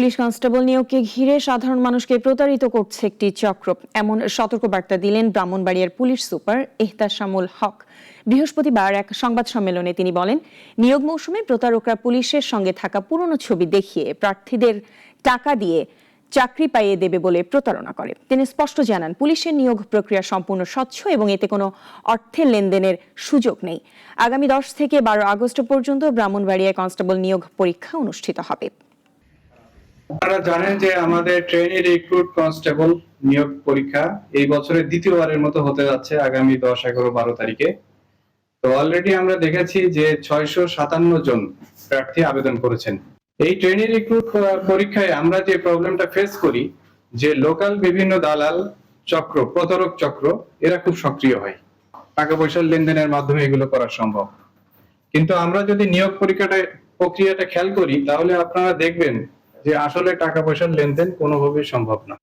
Police constable নিয়োগকে ঘিরে সাধারণ মানুষকে প্রতারিত করছে একটি চক্র। এমন সতর্কবার্তা দিলেন ব্রাহ্মণবাড়িয়ার পুলিশ সুপার এহতার এহতাশামুল হক। বৃহস্পতিবার এক সংবাদ সম্মেলনে তিনি বলেন, নিয়োগ মৌসুমে প্রতারকরা পুলিশের সঙ্গে থাকা পুরনো ছবি দেখিয়ে প্রার্থীদের টাকা দিয়ে চাকরি পাইয়ে দেবে বলে প্রতারণা করে। তিনি স্পষ্ট জানান, পুলিশের নিয়োগ প্রক্রিয়া সম্পূর্ণ স্বচ্ছ এবং এতে কোনো অর্থের লেনদেনের সুযোগ নেই। আগামী দশ থেকে বারো আগস্ট পর্যন্ত ব্রাহ্মণবাড়িয়ায় কনস্টেবল নিয়োগ পরীক্ষা অনুষ্ঠিত হবে। আপনারা জানেন যে আমাদের ট্রেনি রিক্রুট কনস্টেবল নিয়োগ পরীক্ষা এই বছরের দ্বিতীয়বারের মতো হতে যাচ্ছে আগামী দশ, এগারো, বারো তারিখে। তো অলরেডি আমরা দেখেছি যে ছয়শো সাতান্ন জন প্রার্থী আবেদন করেছেন। এই ট্রেনি রিক্রুট পরীক্ষায় আমরা যে প্রবলেমটা ফেস করি, যে লোকাল বিভিন্ন দালাল চক্র, প্রতারক চক্র, এরা খুব সক্রিয় হয়। টাকা পয়সার লেনদেনের মাধ্যমে এগুলো করা সম্ভব। কিন্তু আমরা যদি নিয়োগ পরীক্ষাটা প্রক্রিয়াটা খেয়াল করি, তাহলে আপনারা দেখবেন যে আসলে টাকা পয়সার লেনদেন কোনোভাবেই সম্ভব না।